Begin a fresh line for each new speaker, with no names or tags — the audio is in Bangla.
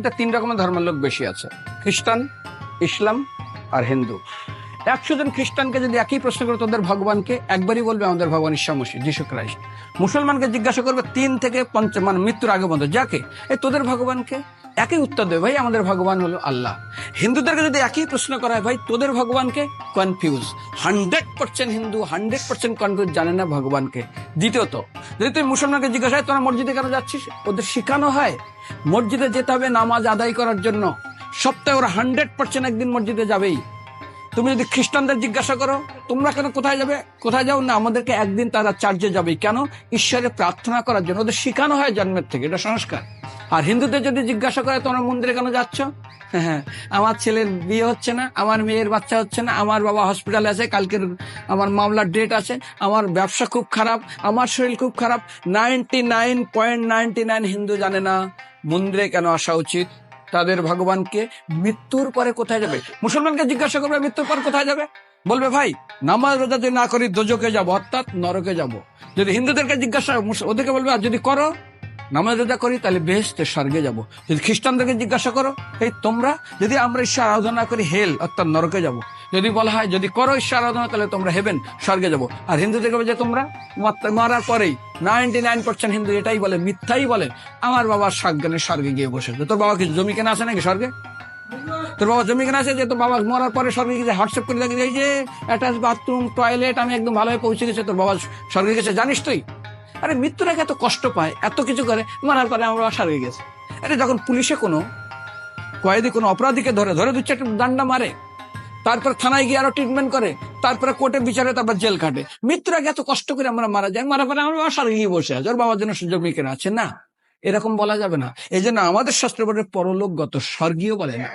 এতে তিন রকমের ধর্মের লোক বেশি আছে। খ্রিস্টান, ইসলাম আর হিন্দু। একশো জন খ্রিস্টানকে যদি একই প্রশ্ন করে তোদের ভগবানকে, একবারই বলবে আমাদের ভগবান ঈশ্বর মসি যিশু ক্রাইস্ট মুসলমানকে জিজ্ঞাসা করবে তিন থেকে পঞ্চ মানে মৃত্যুর আগে পর্যন্ত। যাকে? এই তোদের ভগবানকে। একই উত্তর দেবে, ভাই, আমাদের ভগবান হলো আল্লাহ। হিন্দুদেরকে যদি একই প্রশ্ন করা হয়, ভাই, তোদের ভগবানকে? Confuse hundred percent Hindu hundred percent confuse জানে না ভগবানকে। দ্বিতীয়ত যদি তুই মুসলমানকে জিজ্ঞাসা হয় তোরা মসজিদে কেন যাচ্ছিস? ওদের শেখানো হয়, মসজিদে যেতে হবে নামাজ আদায় করার জন্য। সপ্তাহে ওরা হান্ড্রেড পার্সেন্ট একদিন মসজিদে যাবেই। তুমি যদি খ্রিস্টানদের জিজ্ঞাসা করো, তোমরা কেন কোথায় যাবে? কোথায় যাও না, আমাদেরকে একদিন তারা চার্জে যাবে কেন? ঈশ্বরে প্রার্থনা করার জন্য। ওদের শেখানো হয় জন্মের থেকে, এটা সংস্কার। আর হিন্দুদের যদি জিজ্ঞাসা করে তোমরা মন্দিরে কেন যাচ্ছ? হ্যাঁ আমার ছেলের বিয়ে হচ্ছে না, আমার মেয়ের বাচ্চা হচ্ছে না, আমার বাবা হসপিটালে আছে, কালকের আমার মামলার ডেট আছে, আমার ব্যবসা খুব খারাপ, আমার শরীর খুব খারাপ ninety nine point ninety nine Hindu জানে না, মন্দিরে কেন আসা উচিত? তাদের ভগবানকে মৃত্যুর পরে কোথায় যাবে? মুসলমানকে জিজ্ঞাসা করবে, মৃত্যুর পর কোথায় যাবে? বলবে, ভাই, নামাজ রোজা যদি না করি, দোজকে যাব, অর্থাৎ নরকে যাব। যদি হিন্দুদেরকে জিজ্ঞাসা ওদেরকে বলবে, আর যদি করো নামাজ রোজা করি, তাহলে বেহেস্তে স্বর্গে যাব। যদি খ্রিস্টানদেরকে জিজ্ঞাসা করো, এই তোমরা? যদি আমরা ঈশ্বর আরাধনা করি, হেল, অর্থাৎ নরকে যাব। যদি বলা হয়, যদি করো ঈশ্বর আরাধনা, তাহলে তোমরা হেবেন, স্বর্গে যাব। আর হিন্দুদেরকে বলে যে তোমরা? মারার পরেই। নাইনটি নাইন পার্সেন্ট হিন্দু এটাই বলে, মিথ্যাই বলে, আমার বাবা সাজ্ঞানে স্বর্গে গিয়ে বসেছে তোর বাবা কি জমি কেনা আছে নাকি স্বর্গে? তোর বাবা জমি কেনা আছে যে, তোর বাবা মরার পরে স্বর্গে গেছে হোয়াটসঅ্যাপ করে দেখে এই যে, অ্যাটাচ বাথরুম, টয়লেট, আমি একদম ভালোভাবে পৌঁছে গেছে, তোর বাবা স্বর্গে গেছে। জানিস তুই? আরে মৃত্যুর আগে এত কষ্ট পায়, এত কিছু করে, মরার পরে আমার বাবা স্বর্গে গেছে। আরে যখন পুলিশে কোনো, কয়েদি কোনো অপরাধীকে ধরে ধরে দু চারটে দান্ডা মারে, তারপর থানায় গিয়ে আরও ট্রিটমেন্ট করে, তারপরে কোর্টে বিচারে, তারপর জেল কাটে মৃত্যুর আগে এত কষ্ট করে আমরা মারা যাই মারা পরে আমরা স্বর্গে গিয়ে বসে আছে, ওর বাবার জন্য জমি কেনা আছে না? এরকম বলা যাবে না। এই জন্য আমাদের শাস্ত্র বলে পরলোকগত স্বর্গীয় বলে না।